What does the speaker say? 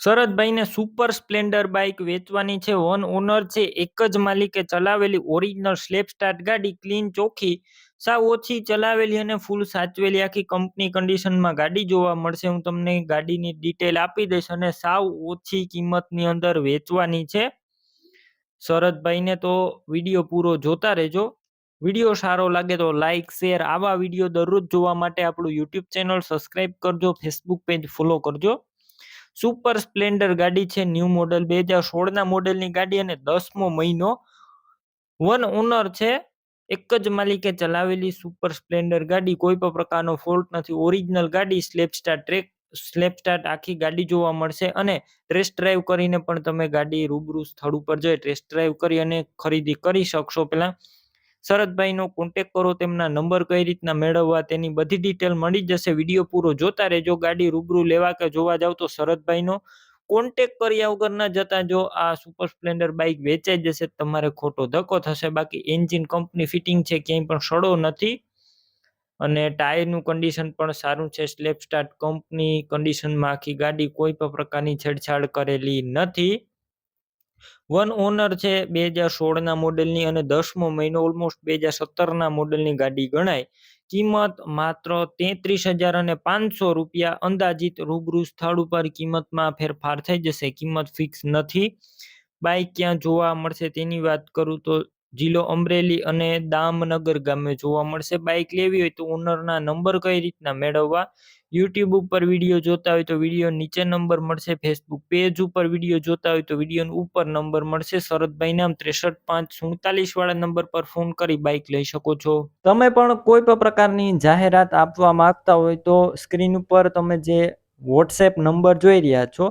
શરદભાઈને super Splendor bike વેચવાની છે. One honour છે, એક જ માલિકે ચલાવેલી ઓરિજિનલ સ્લેપ સ્ટાર્ટ ગાડી ક્લીન ચોખ્ખી સાવ ઓછી ચલાવેલી અને ફૂલ સાચવેલી. આખી કંપની કન્ડિશનમાં ગાડી જોવા મળશે. હું તમને ગાડીની ડિટેલ આપી દઈશ અને સાવ ઓછી કિંમતની અંદર વેચવાની છે. શરદભાઈને તો વીડિયો પૂરો જોતા રહેજો. વીડિયો સારો લાગે તો લાઇક શેર આવા વીડિયો દરરોજ જોવા માટે આપણું યુટ્યુબ ચેનલ સબસ્ક્રાઈબ કરજો ફેસબુક પેજ ફોલો કરજો. સુપર સ્પ્લેન્ડર ગાડી છે, ન્યૂ મોડલ બે હજાર સોળના મોડેલની ગાડી અને દસમો મહિનો. વન ઓનર છે, એક જ માલિકે ચલાવેલી સુપર સ્પ્લેન્ડર ગાડી. કોઈ પણ પ્રકારનો ફોલ્ટ નથી. ઓરિજિનલ ગાડી, self star track, self start આખી ગાડી જોવા મળશે અને ટેસ્ટ ડ્રાઈવ કરીને પણ તમે ગાડી રૂબરૂ સ્થળ ઉપર જઈ ટેસ્ટ ડ્રાઈવ કરી અને ખરીદી કરી શકશો. પહેલા શરદભાઈનો કોન્ટેક કરો, તેમના નંબર કઈ રીતના મેળવવા, તેની બધી ડિટેલ મળી જશે. વીડિયો પૂરો જોતા રહેજો, ગાડી રૂબરૂ લેવા કે જોવા જાવ તો શરદભાઈનો કોન્ટેક કર્યા વગર ન જતા જો આ સુપર સ્પ્લેન્ડર બાઇક વેચાઈ જશે તમારે ખોટો ધક્કો થશે. બાકી એન્જિન કંપની ફિટિંગ છે, ક્યાંય પણ સડો નથી. અને ટાયરનું કન્ડિશન પણ સારું છે. સ્લેપ સ્ટાર્ટ કંપની કન્ડિશનમાં આખી ગાડી કોઈ પણ પ્રકારની છેડછાડ કરેલી નથી. વન ઓનર છે બે હજાર સોળના મોડેલની અને દસમો મહિનો ઓલમોસ્ટ બે હજાર સત્તરના મોડેલની ગાડી ગણાય. કિંમત માત્ર તેત્રીસ હજાર અને પાંચસો રૂપિયા. અંદાજિત રૂબરૂ સ્થળ ઉપર કિંમતમાં ફેરફાર થઈ જશે. કિંમત ફિક્સ નથી. બાઇક ક્યાં જોવા મળશે તેની વાત કરું તો જિલ્લો અમરેલી અને દામનગર ગામે જોવા મળશે. બાઇક લેવી હોય તો ઓનરના નંબર કઈ રીતના મેળવવા? યુટ્યુબ ઉપર વીડિયો જોતા હોય તો વીડિયો નીચે નંબર મળશે. ફેસબુક પેજ ઉપર વીડિયો જોતા હોય તો વીડિયો ઉપર નંબર મળશે. શરદભાઈ નામ ત્રેસઠ પાંચ સુડતાલીસ વાળા નંબર પર ફોન કરી બાઇક લઈ શકો છો. તમે પણ કોઈ પણ પ્રકારની જાહેરાત આપવા માંગતા હોય તો સ્ક્રીન ઉપર તમે જે વોટ્સએપ નંબર જોઈ રહ્યા છો